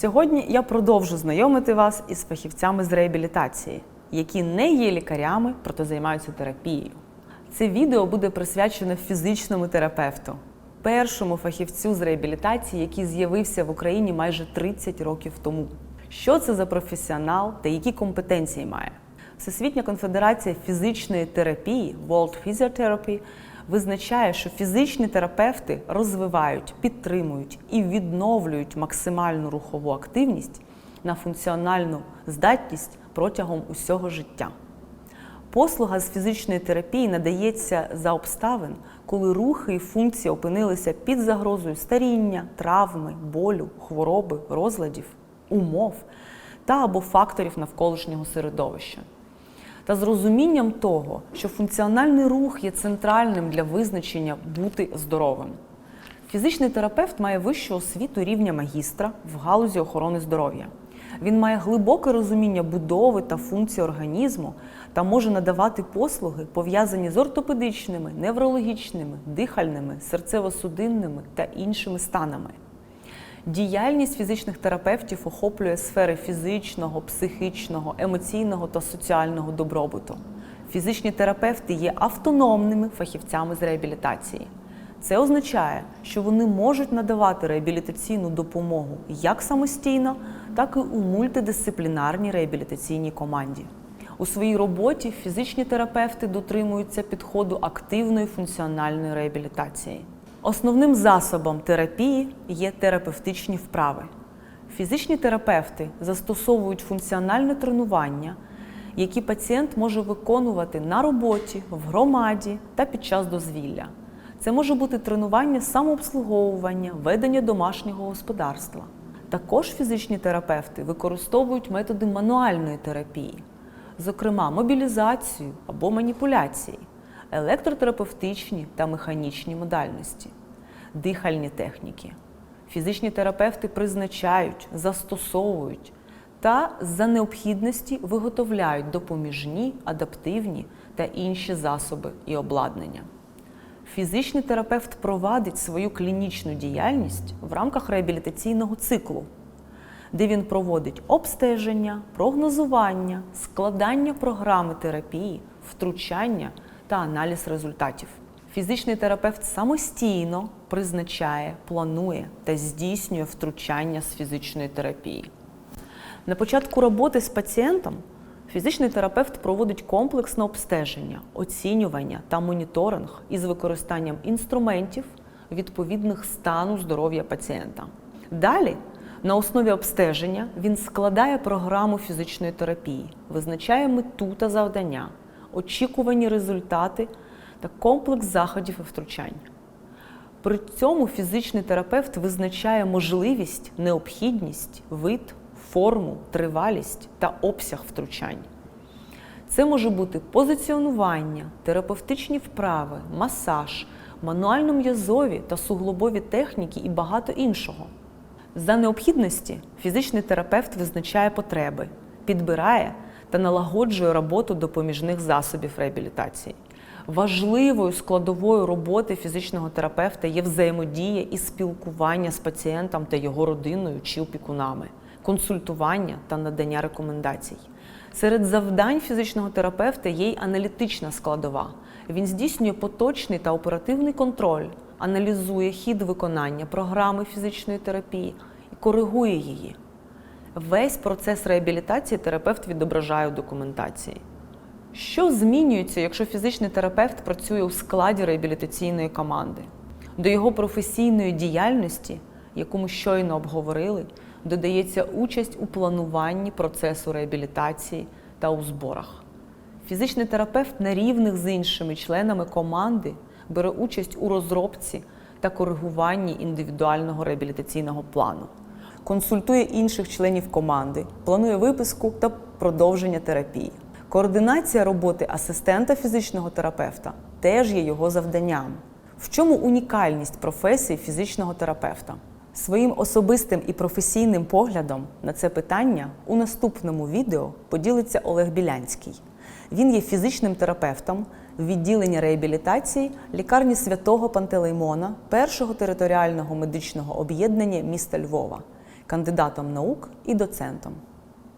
Сьогодні я продовжу знайомити вас із фахівцями з реабілітації, які не є лікарями, проте займаються терапією. Це відео буде присвячене фізичному терапевту, першому фахівцю з реабілітації, який з'явився в Україні майже 30 років тому. Що це за професіонал та які компетенції має? Всесвітня конфедерація фізичної терапії World Physiotherapy визначає, що фізичні терапевти розвивають, підтримують і відновлюють максимальну рухову активність на функціональну здатність протягом усього життя. Послуга з фізичної терапії надається за обставин, коли рухи і функції опинилися під загрозою старіння, травми, болю, хвороби, розладів, умов та або факторів навколишнього середовища. Та з розумінням того, що функціональний рух є центральним для визначення бути здоровим. Фізичний терапевт має вищу освіту рівня магістра в галузі охорони здоров'я. Він має глибоке розуміння будови та функцій організму та може надавати послуги, пов'язані з ортопедичними, неврологічними, дихальними, серцево-судинними та іншими станами. Діяльність фізичних терапевтів охоплює сфери фізичного, психічного, емоційного та соціального добробуту. Фізичні терапевти є автономними фахівцями з реабілітації. Це означає, що вони можуть надавати реабілітаційну допомогу як самостійно, так і у мультидисциплінарній реабілітаційній команді. У своїй роботі фізичні терапевти дотримуються підходу активної функціональної реабілітації. Основним засобом терапії є терапевтичні вправи. Фізичні терапевти застосовують функціональне тренування, які пацієнт може виконувати на роботі, в громаді та під час дозвілля. Це може бути тренування самообслуговування, ведення домашнього господарства. Також фізичні терапевти використовують методи мануальної терапії, зокрема мобілізацію або маніпуляції, електротерапевтичні та механічні модальності, дихальні техніки. Фізичні терапевти призначають, застосовують та за необхідності виготовляють допоміжні, адаптивні та інші засоби і обладнання. Фізичний терапевт провадить свою клінічну діяльність в рамках реабілітаційного циклу, де він проводить обстеження, прогнозування, складання програми терапії, втручання та аналіз результатів. Фізичний терапевт самостійно призначає, планує та здійснює втручання з фізичної терапії. На початку роботи з пацієнтом фізичний терапевт проводить комплексне обстеження, оцінювання та моніторинг із використанням інструментів відповідних стану здоров'я пацієнта. Далі, на основі обстеження, він складає програму фізичної терапії, визначає мету та завдання, очікувані результати та комплекс заходів і втручань. При цьому фізичний терапевт визначає можливість, необхідність, вид, форму, тривалість та обсяг втручань. Це може бути позиціонування, терапевтичні вправи, масаж, мануально-м'язові та суглобові техніки і багато іншого. За необхідності фізичний терапевт визначає потреби, підбирає та налагоджує роботу допоміжних засобів реабілітації. Важливою складовою роботи фізичного терапевта є взаємодія і спілкування з пацієнтом та його родиною чи опікунами, консультування та надання рекомендацій. Серед завдань фізичного терапевта є й аналітична складова. Він здійснює поточний та оперативний контроль, аналізує хід виконання програми фізичної терапії і коригує її. Весь процес реабілітації терапевт відображає у документації. Що змінюється, якщо фізичний терапевт працює у складі реабілітаційної команди? До його професійної діяльності, яку ми щойно обговорили, додається участь у плануванні процесу реабілітації та у зборах. Фізичний терапевт на рівних з іншими членами команди бере участь у розробці та коригуванні індивідуального реабілітаційного плану, консультує інших членів команди, планує виписку та продовження терапії. Координація роботи асистента фізичного терапевта теж є його завданням. В чому унікальність професії фізичного терапевта? Своїм особистим і професійним поглядом на це питання у наступному відео поділиться Олег Білянський. Він є фізичним терапевтом відділення реабілітації лікарні святого Пантелеймона, першого територіального медичного об'єднання міста Львова. кандидатом наук і доцентом.